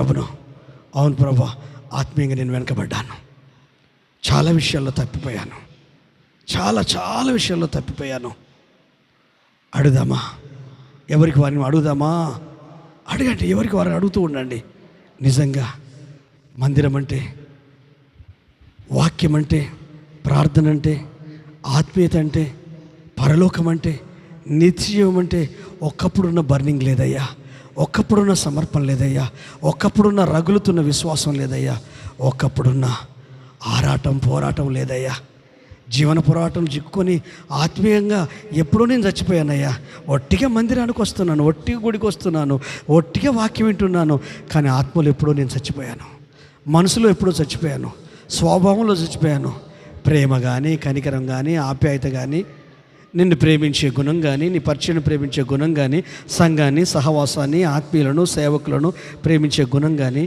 ప్రభును. అవును ప్రభు ఆత్మీయంగా నేను వెనకబడ్డాను. చాలా విషయాల్లో తప్పిపోయాను. చాలా చాలా విషయాల్లో తప్పిపోయాను. అడుగుదామా? ఎవరికి వారిని అడుగుదామా? అడగండి ఎవరికి వారిని అడుగుతూ ఉండండి. నిజంగా మందిరం అంటే వాక్యం అంటే ప్రార్థన అంటే ఆత్మీయత అంటే పరలోకం అంటే నిత్యం అంటే ఒక్కప్పుడున్న బర్నింగ్ లేదయ్యా. ఒకప్పుడున్న సమర్పణ లేదయ్యా. ఒకప్పుడున్న రగులుతున్న విశ్వాసం లేదయ్యా. ఒకప్పుడున్న ఆరాటం పోరాటం లేదయ్యా. జీవన పోరాటం చిక్కుకొని ఆత్మీయంగా ఎప్పుడు నేను చచ్చిపోయానయ్యా. ఒట్టిగా మందిరానికి వస్తున్నాను ఒట్టిగా గుడికి వస్తున్నాను ఒట్టిగా వాక్యం వింటున్నాను కానీ ఆత్మలు ఎప్పుడో నేను చచ్చిపోయాను. మనసులో ఎప్పుడో చచ్చిపోయాను. స్వభావంలో చచ్చిపోయాను. ప్రేమ కానీ కనికరం కానీ ఆప్యాయత కానీ నిన్ను ప్రేమించే గుణం కానీ నీ పరిచయం ప్రేమించే గుణం కానీ సంఘాన్ని సహవాసాన్ని ఆత్మీయులను సేవకులను ప్రేమించే గుణం కానీ